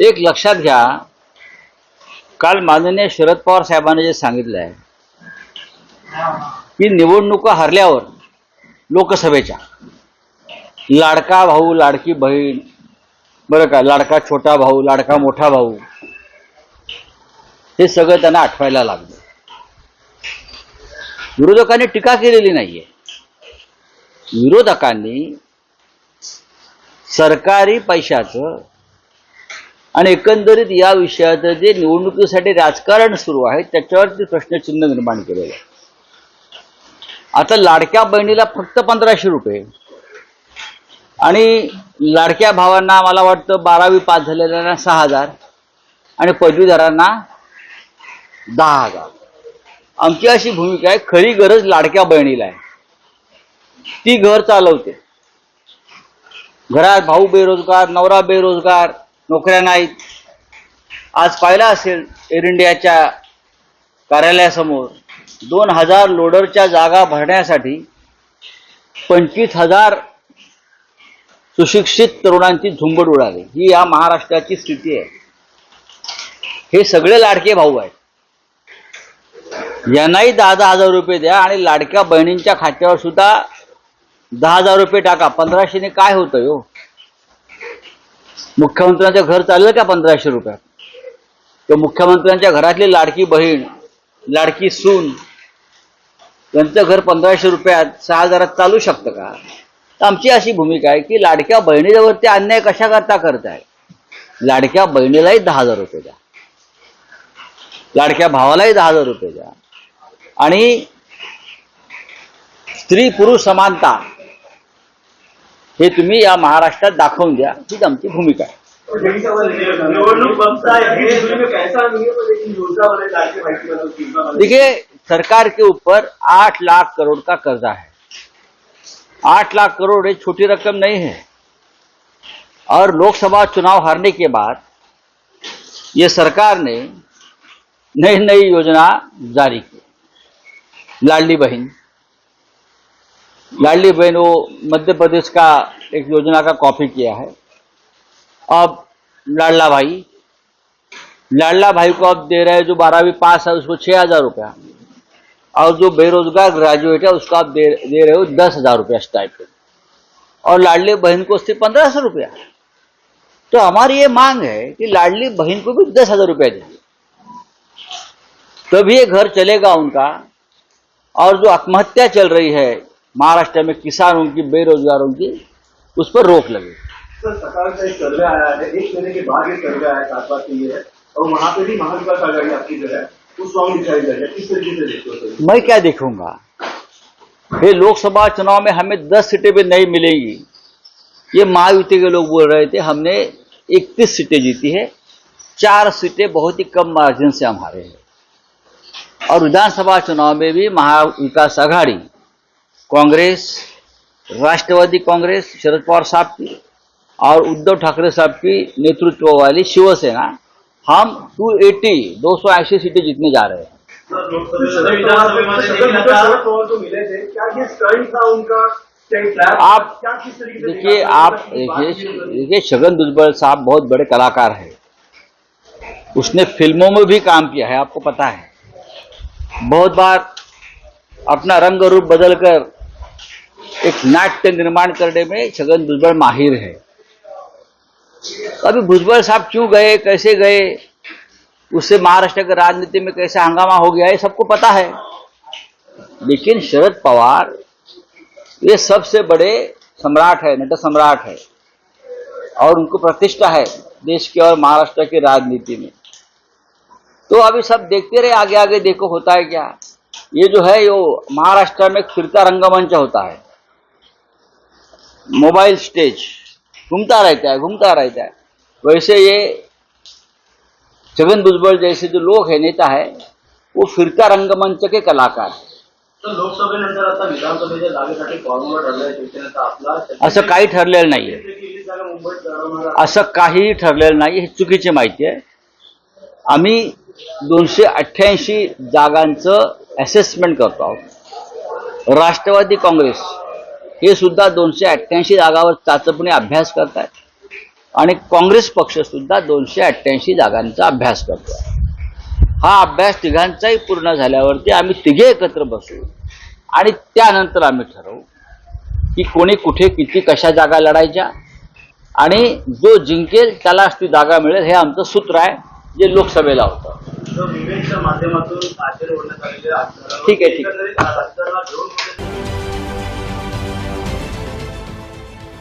एक लक्षात घ्या. काल माननीय शरद पवार साहेबांनी जे सांगितलं आहे की निवडणुका हरल्यावर लोकसभेच्या लाडका भाऊ लाडकी बहीण बरं का लाडका छोटा भाऊ लाडका मोठा भाऊ हे सगळं त्यांना आठवायला लागलं. विरोधकांनी टीका केलेली नाहीये. विरोधकांनी सरकारी पैशाचं आणि एकंदरीत या विषयाचं जे निवडणुकीसाठी राजकारण सुरू आहे त्याच्यावरती प्रश्नचिन्ह निर्माण केलेलं आहे. आता लाडक्या बहिणीला फक्त पंधराशे रुपये. आणि लाडक्या भावांना मला वाटतं बारावी पास झालेल्यांना सहा हजार. आणि पदवीधरांना दहा हजार. आमची अशी भूमिका आहे खरी गरज लाडक्या बहिणीला आहे. ती घर चालवते. घरात भाऊ बेरोजगार नवरा बेरोजगार नोकऱ्या नाहीत. आज पाहिला असेल एअर इंडियाच्या कार्यालयासमोर दोन हजार लोडरच्या जागा भरण्यासाठी पंचवीस हजार सुशिक्षित तरुणांची झुंबड उडाली. ही या महाराष्ट्राची स्थिती आहे. हे सगळे लाडके भाऊ आहेत. यांनाही दहा दहा हजार रुपये द्या आणि लाडक्या बहिणींच्या खात्यावर सुद्धा दहा हजार रुपये टाका. पंधराशेने काय होतं हो मुख्यमंत्र्यांचं घर चाललं का पंधराशे रुपयात तर मुख्यमंत्र्यांच्या घरातली लाडकी बहीण लाडकी सून यांचं घर पंधराशे रुपयात सहा हजारात चालू शकतं का? आमची अशी भूमिका आहे की लाडक्या बहिणीवरती अन्याय कशा करता करताय लाडक्या बहिणीलाही दहा हजार रुपये द्या. लाडक्या भावालाही दहा हजार रुपये द्या. आणि स्त्री पुरुष समानता हे तुम्ही या महाराष्ट्रात दाखवून द्या. हीच आमची भूमिका आहे. देखिए सरकार के ऊपर आठ लाख करोड़ का कर्जा है। आठ लाख करोड़ एक छोटी रकम नहीं है। और लोकसभा चुनाव हारने के बाद ये सरकार ने नई नई योजना जारी की। लाडली बहन लाडली बहन वो मध्य प्रदेश का एक योजना का कॉपी किया है। अब लाडला भाई लाडला भाई को अब दे रहे हैं जो बारहवीं पास है, उसको छह हज़ार रुपया। और जो बेरोजगार ग्रेजुएट है, उसको आप दे दे रहे हो दस हज़ार रुपया स्टाइपेंड और लाडली बहन को सिर्फ़ पंद्रह सौ रुपया। तो हमारी ये मांग है कि लाडली बहन को भी दस हज़ार रुपया दीजिए। तभी तो ये घर चलेगा उनका। और जो आत्महत्या चल रही है महाराष्ट्र में किसानों की बेरोजगारों की उस पर रोक लगे। सर सरकार का एक सर्वे आया है। एक महीने के बाद ये सर्वे आया सात बात की ये और वहाँ पे भी महाविकास आघाड़ी आपकी जो है वो स्ट्रॉन्ग दिखाई दे रही किस तरीके से देखते सर? मैं क्या देखूँगा? ये लोकसभा चुनाव में हमें दस सीटें भी नहीं मिलेंगी। ये महायुति के लोग बोल रहे थे हमने इकतीस सीटें जीती है। चार सीटें बहुत ही कम मार्जिन से हम हारे हैं। और विधानसभा चुनाव में भी महाविकास आघाड़ी कांग्रेस, राष्ट्रवादी कांग्रेस, शरद पवार साहब की और उद्धव ठाकरे साहब की नेतृत्व वाली शिवसेना, हम 280 दो सौ अस्सी सीटें जीतने जा रहे हैं। आप देखिए आप देखिए छगन दुजबल साहब बहुत बड़े कलाकार हैं। उसने फ़िल्मों में भी काम किया है, आपको पता है। बहुत बार अपना रंग रूप बदलकर एक नाट्य निर्माण करने में छगन भुजबल माहिर है। अभी भुजबल साहब क्यों गए, कैसे गए, उससे महाराष्ट्र की राजनीति में कैसे हंगामा हो गया, ये सबको पता है। लेकिन शरद पवार, ये सबसे बड़े सम्राट है, नट सम्राट है, और उनको प्रतिष्ठा है देश के और महाराष्ट्र की राजनीति में। तो अभी सब देखते रहे आगे आगे देखो होता है क्या। ये जो है, यो महाराष्ट्र में फिरता रंगमंच होता है। Mobile stage. घूमता रहता है घूमता रहता है वैसे ये छगन भुजबल जैसे जो लोग है नेता है वो फिरता रंगमंच के कलाकार है. तर लोकसभेनंतर आता विधानसभेच्या जागेसाठी फॉर्म्युला ठरलाय शिवसेनेचा आपला असं काही ठरलेलं नाहीये असं काहीही ठरलेलं नाही ही चुकीची माहिती आहे. आम्ही दोनशे अठ्ठ्याऐंशी जागांचं असेसमेंट करतो आहोत. राष्ट्रवादी काँग्रेस हे सुद्धा दोनशे अठ्ठ्याऐंशी जागावर चाचपणे अभ्यास करतायत. आणि काँग्रेस पक्ष सुद्धा दोनशे अठ्ठ्याऐंशी जागांचा अभ्यास करतो हा अभ्यास तिघांचाही पूर्ण झाल्यावरती आम्ही तिघे एकत्र बसू. आणि त्यानंतर आम्ही ठरवू की कोणी कुठे किती कशा जागा लढायच्या. आणि जो जिंकेल त्यालाच ती जागा मिळेल हे आमचं सूत्र आहे जे लोकसभेला होतं. ठीक आहे, ठीक आहे.